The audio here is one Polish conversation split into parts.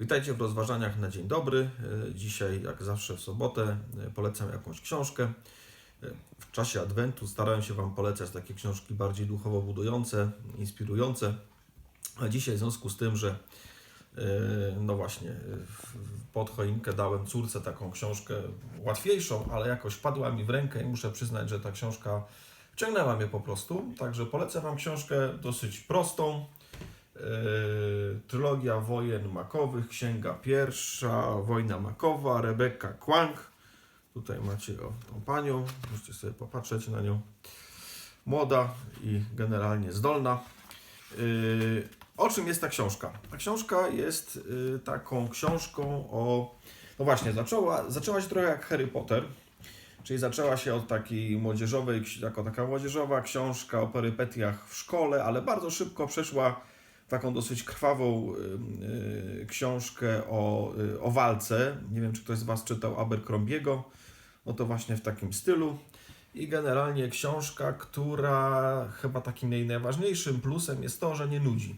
Witajcie w rozważaniach na dzień dobry. E, Dzisiaj, jak zawsze w sobotę, e, polecam jakąś książkę. E, W czasie Adwentu starałem się Wam polecać takie książki bardziej duchowo budujące, inspirujące. A dzisiaj w związku z tym, że no właśnie, pod choinkę dałem córce taką książkę łatwiejszą, ale jakoś padła mi w rękę i muszę przyznać, że ta książka wciągnęła mnie po prostu. Także polecam Wam książkę dosyć prostą. Trylogia wojen makowych, księga pierwsza, wojna makowa, Rebeka Kłang. Tutaj macie o, tą panią, możecie sobie popatrzeć na nią. Młoda i generalnie zdolna. Yy, o czym jest ta książka? Ta książka jest yy, taką książką o. No właśnie, zaczęła, zaczęła się trochę jak Harry Potter. Czyli zaczęła się od takiej młodzieżowej, jako taka młodzieżowa książka o perypetiach w szkole, ale bardzo szybko przeszła taką dosyć krwawą y, książkę o, y, o walce. Nie wiem, czy ktoś z Was czytał Abercrombiego. No to właśnie w takim stylu. I generalnie książka, która chyba takim jej najważniejszym plusem jest to, że nie nudzi.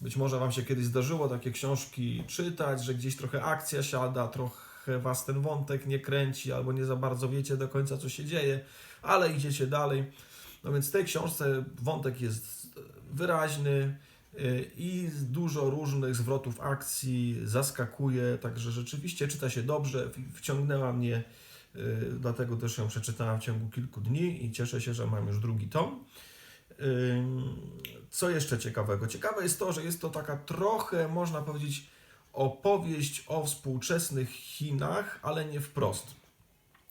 Być może Wam się kiedyś zdarzyło takie książki czytać, że gdzieś trochę akcja siada, trochę Was ten wątek nie kręci, albo nie za bardzo wiecie do końca, co się dzieje, ale idziecie dalej. No więc w tej książce wątek jest wyraźny i dużo różnych zwrotów akcji zaskakuje, także rzeczywiście czyta się dobrze, wciągnęła mnie, y, dlatego też ją przeczytałem w ciągu kilku dni i cieszę się, że mam już drugi tom. Co jeszcze ciekawego? Ciekawe jest to, że jest to taka trochę, można powiedzieć, opowieść o współczesnych Chinach, ale nie wprost.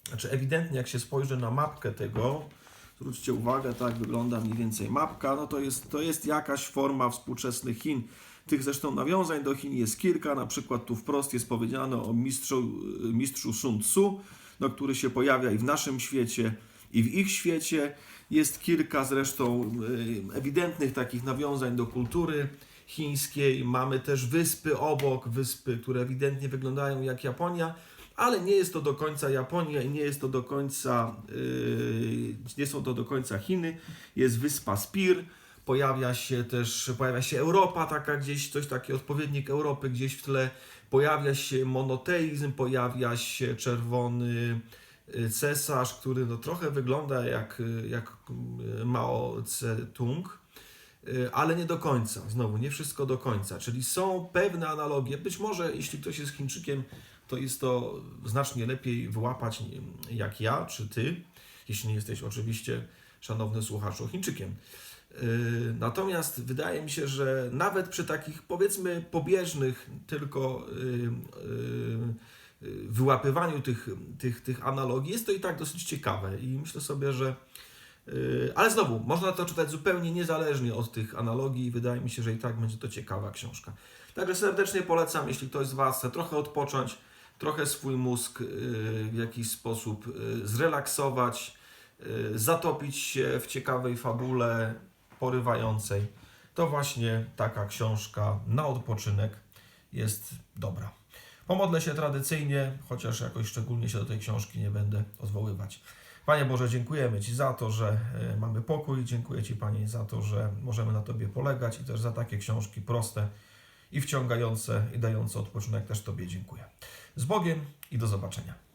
Znaczy, ewidentnie, jak się spojrzy na mapkę tego, zwróćcie uwagę, tak wygląda mniej więcej mapka, no to jest, to jest jakaś forma współczesnych Chin. Tych zresztą nawiązań do Chin jest kilka, na przykład tu wprost jest powiedziane o mistrzu, mistrzu Sun Tzu, no, który się pojawia i w naszym świecie, i w ich świecie. Jest kilka zresztą y, ewidentnych takich nawiązań do kultury chińskiej. Mamy też wyspy obok, wyspy, które ewidentnie wyglądają jak Japonia, ale nie jest to do końca Japonia i nie jest to do końca, yy, nie są to do końca Chiny. Jest wyspa Spir, pojawia się też, pojawia się Europa, taka gdzieś, coś taki odpowiednik Europy gdzieś w tle, pojawia się monoteizm, pojawia się czerwony y, cesarz, który no, trochę wygląda jak, jak y, Mao Tse-tung, ale nie do końca. Znowu, nie wszystko do końca. Czyli są pewne analogie. Być może, jeśli ktoś jest Chińczykiem, to jest to znacznie lepiej wyłapać jak ja czy ty, jeśli nie jesteś oczywiście, szanowny słuchaczu, Chińczykiem. Yy, Natomiast wydaje mi się, że nawet przy takich powiedzmy pobieżnych tylko yy, wyłapywaniu tych, tych, tych analogii jest to i tak dosyć ciekawe i myślę sobie, że ale znowu, można to czytać zupełnie niezależnie od tych analogii wydaje mi się, że i tak będzie to ciekawa książka. Także serdecznie polecam, jeśli ktoś z Was chce trochę odpocząć, trochę swój mózg yy, w jakiś sposób yy, zrelaksować, yy, zatopić się w ciekawej fabule porywającej, to właśnie taka książka na odpoczynek jest dobra. Pomodlę się tradycyjnie, chociaż jakoś szczególnie się do tej książki nie będę odwoływać. Panie Boże, dziękujemy Ci za to, że e, mamy pokój. Dziękuję Ci, Panie, za to, że możemy na Tobie polegać i też za takie książki proste i wciągające i dające odpoczynek też Tobie dziękuję. Z Bogiem i do zobaczenia.